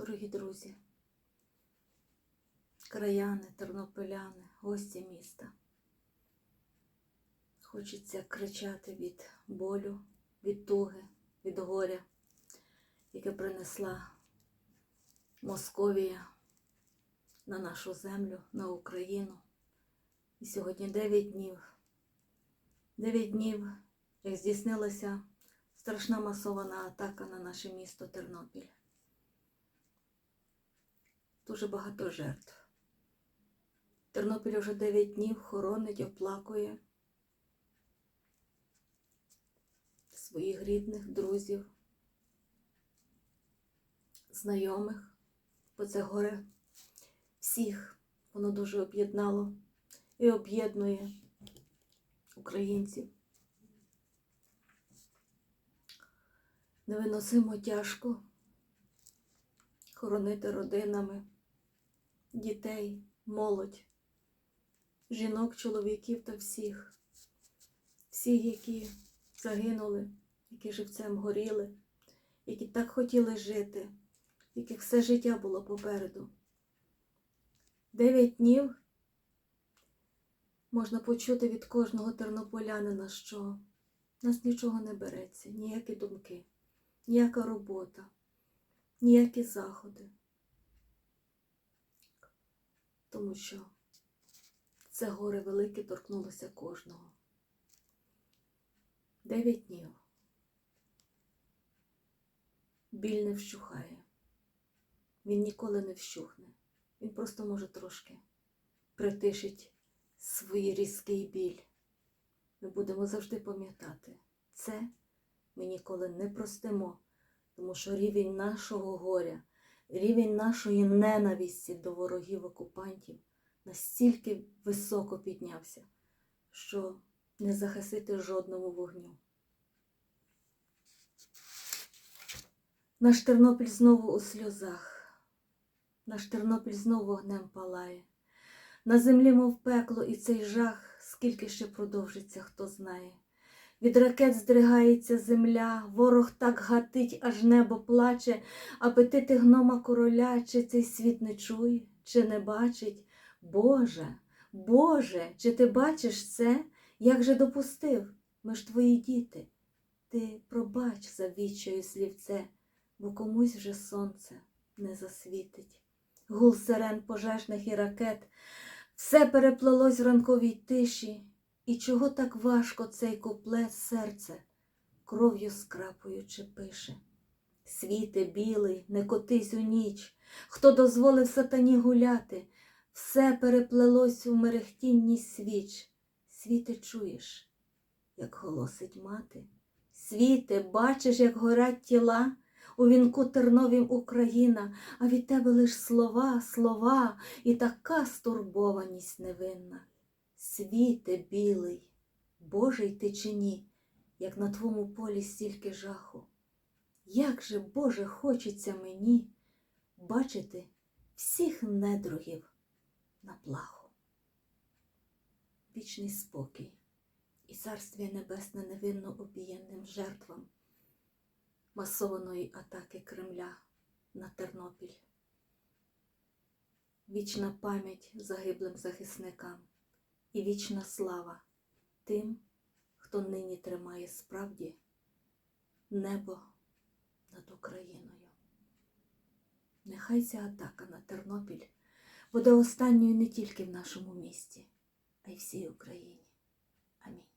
Дорогі друзі, краяни, тернополяни, гості міста. Хочеться кричати від болю, від туги, від горя, яке принесла Московія на нашу землю, на Україну. І сьогодні 9 днів. 9 днів, як здійснилася страшна масована атака на наше місто Тернопіль. Дуже багато жертв. Тернопіль вже 9 днів хоронить, оплакує своїх рідних, друзів, знайомих, бо це горе всіх. Воно дуже об'єднало і об'єднує українців. Невиносимо тяжко хоронити родинами дітей, молодь, жінок, чоловіків та всіх, всі, які загинули, які живцем горіли, які так хотіли жити, яких все життя було попереду. Дев'ять днів можна почути від кожного тернополянина, що нас нічого не береться, ніякі думки, ніяка робота, ніякі заходи. Тому що це горе велике торкнулося кожного. Дев'ять днів. Біль не вщухає. Він ніколи не вщухне. Він просто може трошки притишить свій різкий біль. Ми будемо завжди пам'ятати, це ми ніколи не простимо, тому що рівень нашого горя, рівень нашої ненависті до ворогів окупантів настільки високо піднявся, що не захистити жодному вогню. Наш Тернопіль знову у сльозах, наш Тернопіль знову вогнем палає. На землі, мов пекло, і цей жах, скільки ще продовжиться, хто знає. Від ракет здригається земля, ворог так гатить, аж небо плаче, апетити гнома короля, чи цей світ не чує, чи не бачить. Боже, Боже, чи ти бачиш це? Як же допустив? Ми ж твої діти. Ти пробач за відчаю слівце, бо комусь вже сонце не засвітить. Гул сирен пожежних і ракет, все переплелось в ранковій тиші, і чого так важко цей куплет серце кров'ю скрапуючи пише. Світе білий, не котись у ніч, хто дозволив сатані гуляти, все переплелось у мерехтінні свіч. Світе чуєш, як голосить мати. Світе, бачиш, як горять тіла у вінку терновім Україна, а від тебе лиш слова, слова і така стурбованість невинна. Світе білий, Божий ти чи ні, як на твому полі стільки жаху. Як же, Боже, хочеться мені бачити всіх недругів на плаху. Вічний спокій і царствія небесне невинно обієнним жертвам масованої атаки Кремля на Тернопіль. Вічна пам'ять загиблим захисникам і вічна слава тим, хто нині тримає справді небо над Україною. Нехай ця атака на Тернопіль буде останньою не тільки в нашому місті, а й всій Україні. Амінь.